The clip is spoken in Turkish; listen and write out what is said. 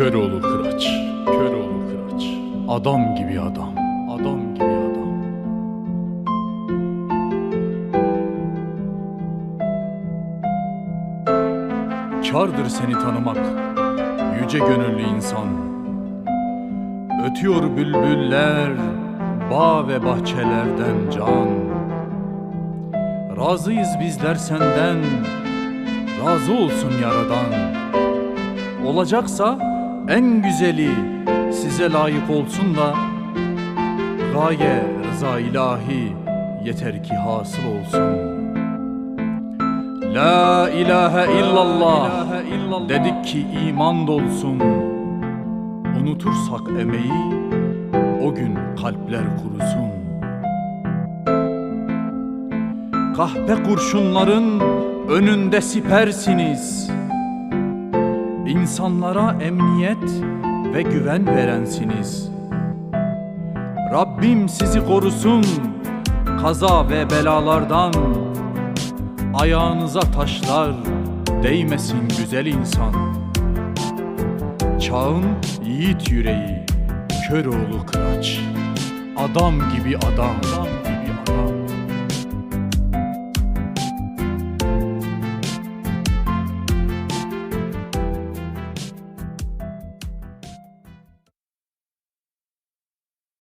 Köroğlu Kıraç, Köroğlu Kıraç. Adam gibi adam, adam gibi adam. Kardır seni tanımak, yüce gönüllü insan. Ötüyor bülbüller, bağ ve bahçelerden can. Razıyız bizler senden, razı olsun yaradan. Olacaksa en güzeli size layık olsun da gaye rıza ilahi yeter ki hasıl olsun. La ilahe illallah dedik ki iman dolsun. Unutursak emeği o gün kalpler kurusun. Kahpe kurşunların önünde sipersiniz. İnsanlara emniyet ve güven verensiniz. Rabbim sizi korusun kaza ve belalardan. Ayağınıza taşlar değmesin güzel insan. Çağın yiğit yüreği, Köroğlu Kıraç. Adam gibi adam.